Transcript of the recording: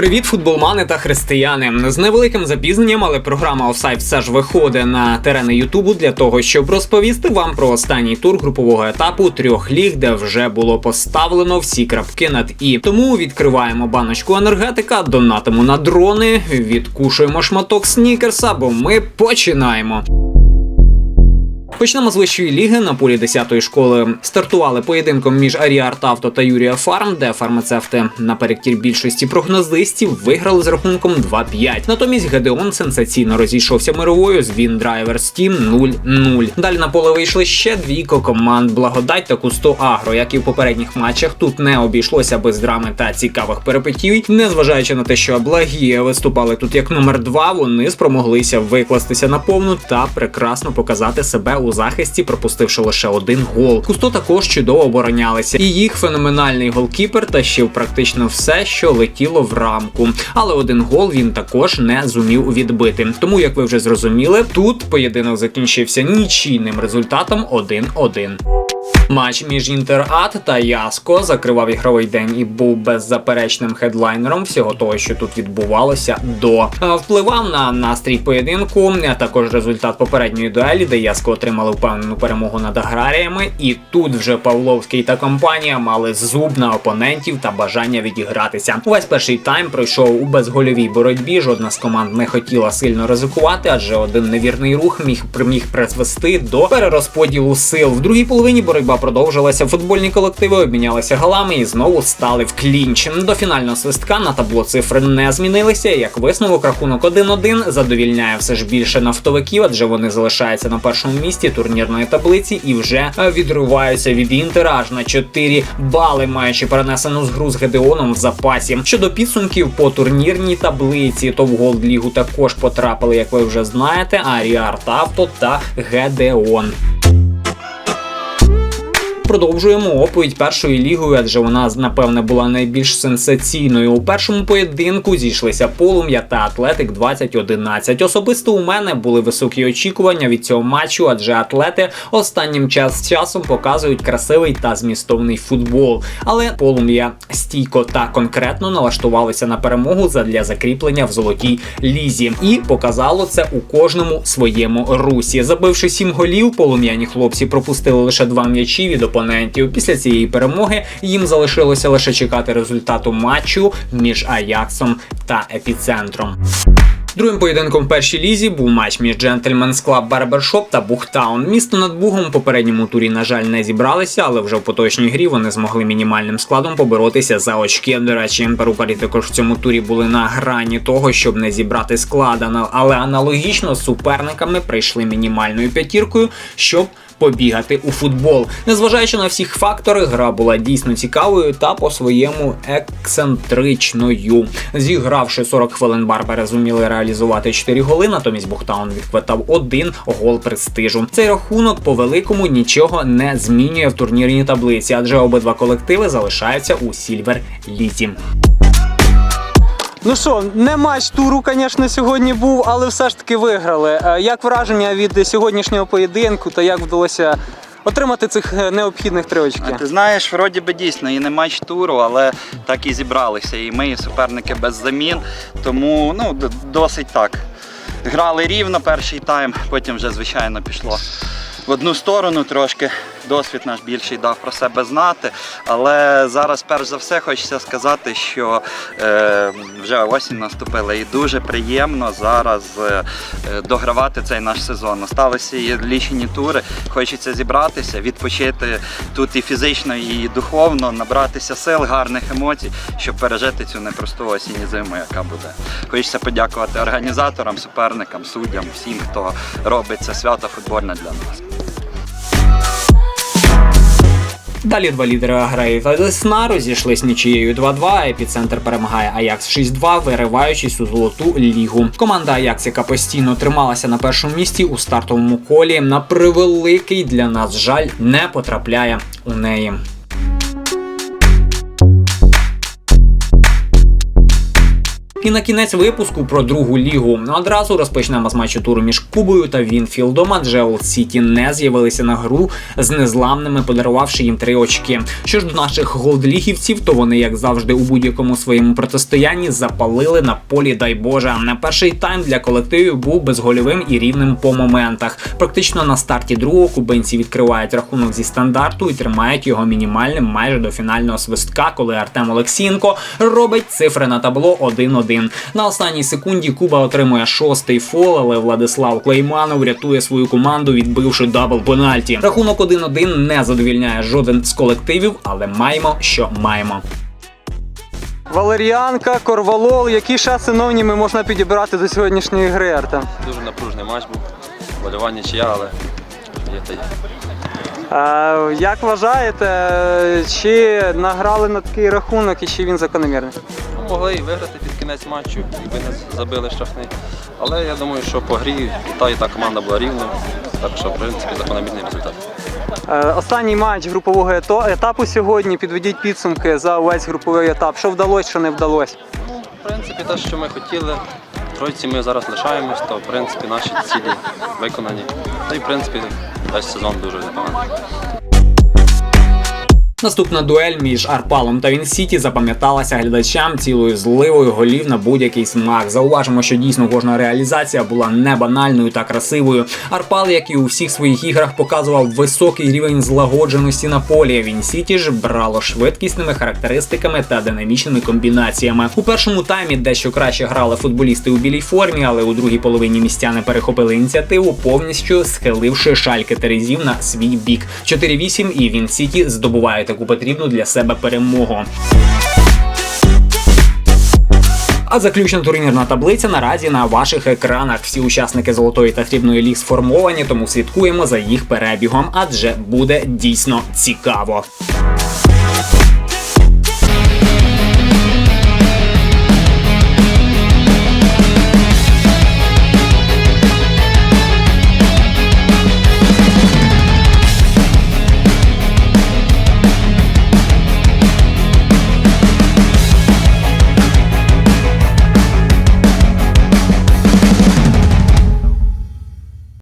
Привіт, футболмани та християни. З невеликим запізненням, але програма Офсайд все ж виходить на терени Ютубу для того, щоб розповісти вам про останній тур групового етапу трьох ліг, де вже було поставлено всі крапки над і. Тому відкриваємо баночку енергетика, донатимо на дрони, відкушуємо шматок снікерса, бо ми починаємо. Почнемо з вищої ліги на полі 10-ї школи. Стартували поєдинком між Аріарт Авто та Юрія Фарм, де фармацевти наперекір більшості прогнозистів виграли з рахунком 2-5. Натомість Гедеон сенсаційно розійшовся мировою з Він Драйвер Стім 0-0. Далі на поле вийшли ще двійко команд Благодать та Кусто Агро. Як і в попередніх матчах, тут не обійшлося без драми та цікавих перипетій. Незважаючи на те, що благі виступали тут як номер 2 вони спромоглися викластися на повну та прекрасно показати себе у захисті, пропустивши лише один гол. Кусто також чудово оборонялися, і їх феноменальний голкіпер тащив практично все, що летіло в рамку. Але один гол він також не зумів відбити. Тому, як ви вже зрозуміли, тут поєдинок закінчився нічийним результатом 1-1. Матч між Інтерат та Яско закривав ігровий день і був беззаперечним хедлайнером всього того, що тут відбувалося до впливав на настрій поєдинку. а Також результат попередньої дуелі, де Яско отримали впевнену перемогу над аграріями. І тут вже Павловський та компанія мали зуб на опонентів та бажання відігратися. Увесь перший тайм пройшов у безгольовій боротьбі. Жодна з команд не хотіла сильно ризикувати, адже один невірний рух міг міг призвести до перерозподілу сил. В другій половині боротьба продовжилася. Футбольні колективи обмінялися голами і знову стали в клінч. До фінального свистка на табло цифри не змінилися. Як висновок рахунок 1-1 задовільняє все ж більше нафтовиків, адже вони залишаються на першому місці турнірної таблиці і вже е, відриваються від інтера аж на 4 бали, маючи перенесену з гру з Гедеоном в запасі. Щодо підсумків по турнірній таблиці, то в Голд Лігу також потрапили, як ви вже знаєте, Аріарт Авто та Гедеон. Продовжуємо оповідь першою лігою, адже вона напевне була найбільш сенсаційною. У першому поєдинку зійшлися полум'я та Атлетик 2011. Особисто у мене були високі очікування від цього матчу, адже атлети останнім час часом показують красивий та змістовний футбол. Але полум'я стійко та конкретно налаштувалися на перемогу задля закріплення в золотій лізі, і показало це у кожному своєму русі. Забивши сім голів, полум'яні хлопці пропустили лише два м'ячі від опонентів. Після цієї перемоги їм залишилося лише чекати результату матчу між Аяксом та епіцентром. Другим поєдинком в першій лізі був матч між Gentleman's Club Barbershop та Бухтаун. Місто над Бугом в попередньому турі, на жаль, не зібралися, але вже в поточній грі вони змогли мінімальним складом поборотися за очки. До речі, перукарі також в цьому турі були на грані того, щоб не зібрати склад, але аналогічно з суперниками прийшли мінімальною п'ятіркою, щоб побігати у футбол. Незважаючи на всіх фактори, гра була дійсно цікавою та по-своєму ексцентричною. Зігравши 40 хвилин, Барбери зуміли реалізувати 4 голи, натомість Бухтаун відквитав один гол престижу. Цей рахунок по великому нічого не змінює в турнірній таблиці, адже обидва колективи залишаються у Сільвер Лізі. Ну що, не матч туру, звісно, сьогодні був, але все ж таки виграли. Е, Як враження від сьогоднішнього поєдинку та як вдалося отримати цих е, необхідних три очки? А ти знаєш, вроді би дійсно і не матч туру, але так і зібралися. І ми, і суперники без замін. Тому ну, досить так. Грали рівно перший тайм, потім вже, звичайно, пішло в одну сторону трошки. Досвід наш більший дав про себе знати. Але зараз, перш за все, хочеться сказати, що е, вже осінь наступила і дуже приємно зараз е, догравати цей наш сезон. Осталися лічені тури. Хочеться зібратися, відпочити тут і фізично, і духовно, набратися сил, гарних емоцій, щоб пережити цю непросту осінь і зиму, яка буде. Хочеться подякувати організаторам, суперникам, суддям, всім, хто робить це свято футбольне для нас. Далі два лідери Агреї та Десна розійшлись нічією 2-2. Епіцентр перемагає Аякс 6-2, вириваючись у золоту лігу. Команда Аякс, яка постійно трималася на першому місці у стартовому колі, на превеликий для нас жаль не потрапляє у неї. І на кінець випуску про другу лігу. Одразу розпочнемо з матчу туру між Кубою та Вінфілдом, адже Олд Сіті не з'явилися на гру з незламними, подарувавши їм три очки. Що ж до наших голдлігівців, то вони, як завжди, у будь-якому своєму протистоянні запалили на полі, дай Боже. На перший тайм для колективів був безгольовим і рівним по моментах. Практично на старті другого кубинці відкривають рахунок зі стандарту і тримають його мінімальним майже до фінального свистка, коли Артем Олексієнко робить цифри на табло 1-1. На останній секунді Куба отримує шостий фол, але Владислав Клейманов рятує свою команду, відбивши дабл пенальті. Рахунок 1-1 не задовільняє жоден з колективів, але маємо, що маємо. Валеріанка, Корвалол. Які ще синоніми можна підібрати до сьогоднішньої гри, Артем? Дуже напружений матч був. Болювання чия, але є та є. Е, як вважаєте, чи награли на такий рахунок і чи він закономірний? Ну, могли і виграти під кінець матчу, якби не забили штрафний. Але я думаю, що по грі і та і та команда була рівною, так що в принципі закономірний результат. Е, Останній матч групового етапу сьогодні. Підведіть підсумки за увесь груповий етап. Що вдалося, що не вдалося. Ну, в принципі, те, що ми хотіли. Тройці ми зараз лишаємось, то в принципі наші цілі виконані. Та й в принципі весь сезон дуже непоганий. Наступна дуель між Арпалом та Вінсіті запам'яталася глядачам цілою зливою голів на будь-який смак. Зауважимо, що дійсно кожна реалізація була не банальною та красивою. Арпал, як і у всіх своїх іграх, показував високий рівень злагодженості на полі. Вінсіті ж брало швидкісними характеристиками та динамічними комбінаціями. У першому таймі дещо краще грали футболісти у білій формі, але у другій половині містяни перехопили ініціативу, повністю схиливши шальки терезів на свій бік. 4-8 і Вінсіті здобуває таку потрібну для себе перемогу. А заключна турнірна таблиця наразі на ваших екранах. Всі учасники золотої та срібної ліг сформовані, тому слідкуємо за їх перебігом, адже буде дійсно цікаво.